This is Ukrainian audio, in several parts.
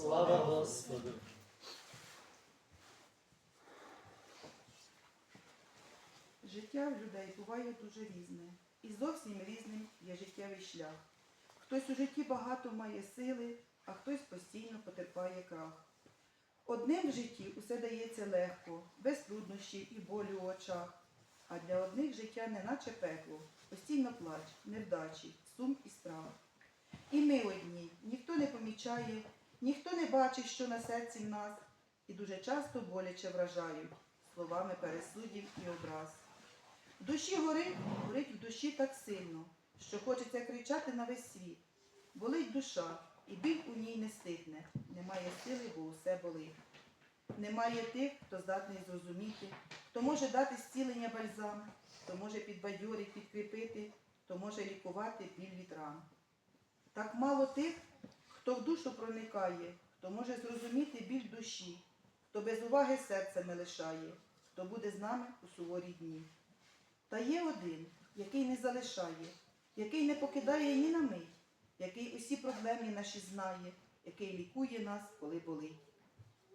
Слава Господу! Життя в людей буває дуже різне, і зовсім різним є життєвий шлях. Хтось у житті багато має сили, а хтось постійно потерпає крах. Одним в житті усе дається легко, без труднощів і болю у очах, а для одних життя неначе пекло, постійно плач, невдачі, сум і страх. І ми одні, ніхто не помічає, ніхто не бачить, що на серці в нас, і дуже часто боляче вражають словами пересудів і образ. В душі горить, горить в душі так сильно, що хочеться кричати на весь світ. Болить душа, і біль у ній не стихне, немає сили, бо усе болить. Немає тих, хто здатний зрозуміти, хто може дати зцілення бальзам, хто може підбадьорити, підкріпити, хто може лікувати біль від ран. Так мало тих, хто в душу проникає, хто може зрозуміти біль душі, хто без уваги серце не лишає, хто буде з нами у суворі дні. Та є один, який не залишає, який не покидає ні на мить, який усі проблеми наші знає, який лікує нас, коли болить.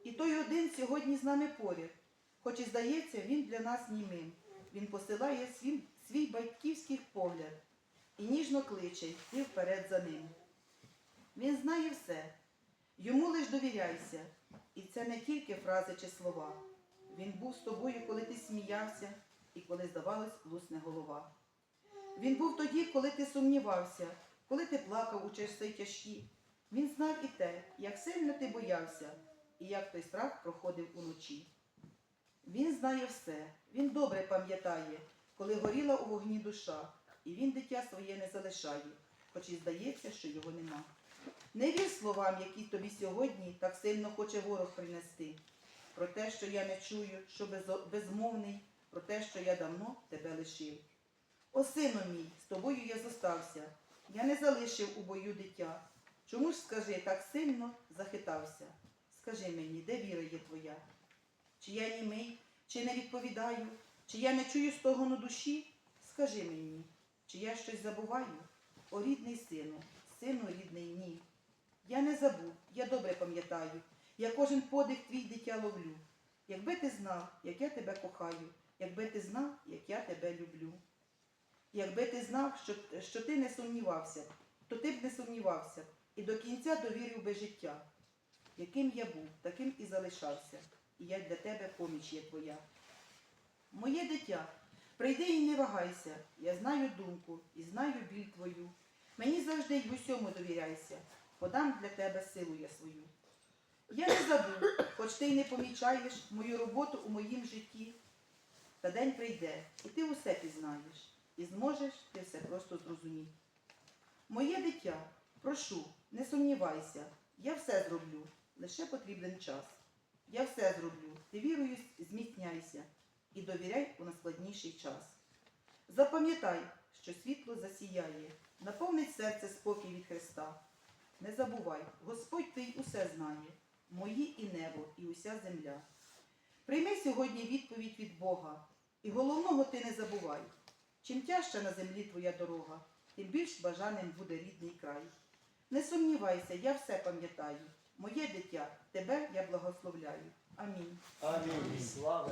І той один сьогодні з нами поряд, хоч і здається, він для нас німим. Він посилає свій, свій батьківський погляд і ніжно кличе йти вперед за ним. Він знає все, йому лиш довіряйся, і це не тільки фрази чи слова. Він був з тобою, коли ти сміявся і коли, здавалось, лусне голова. Він був тоді, коли ти сумнівався, коли ти плакав у часи тяжкі. Він знав і те, як сильно ти боявся, і як той страх проходив уночі. Він знає все, він добре пам'ятає, коли горіла у вогні душа, і він дитя своє не залишає, хоч і здається, що його нема. Не вір словам, які тобі сьогодні так сильно хоче ворог принести, про те, що я не чую, що безмовний, про те, що я давно тебе лишив. О, сину мій, з тобою я зостався, я не залишив у бою дитя. Чому ж, скажи, так сильно захитався? Скажи мені, де віра є твоя? Чи я німий, чи не відповідаю, чи я не чую стогону душі? Скажи мені, чи я щось забуваю? О, рідний сину, сину рідний, ні. Я не забув, я добре пам'ятаю, я кожен подих твій дитя ловлю. Якби ти знав, як я тебе кохаю, якби ти знав, як я тебе люблю. Якби ти знав, що, що ти не сумнівався, то ти б не сумнівався і до кінця довірив би життя. Яким я був, таким і залишався, і як для тебе поміч є твоя. Моє дитя, прийди і не вагайся, я знаю думку і знаю біль твою. Мені завжди й в усьому довіряйся, подам для тебе силу я свою. Я не забув, хоч ти й не помічаєш мою роботу у моїм житті. Та день прийде, і ти усе пізнаєш, і зможеш ти все просто зрозуміти. Моє дитя, прошу, не сумнівайся, я все зроблю, лише потрібен час. Я все зроблю, ти вірою зміцняйся і довіряй у найскладніший час. Запам'ятай, що світло засіяє, наповнить серце спокій від Христа. Не забувай, Господь твій усе знає, мої і небо, і уся земля. Прийми сьогодні відповідь від Бога, і головного ти не забувай. Чим тяжча на землі твоя дорога, тим більш бажаним буде рідний край. Не сумнівайся, я все пам'ятаю. Моє дитя, тебе я благословляю. Амінь. Амінь. Слава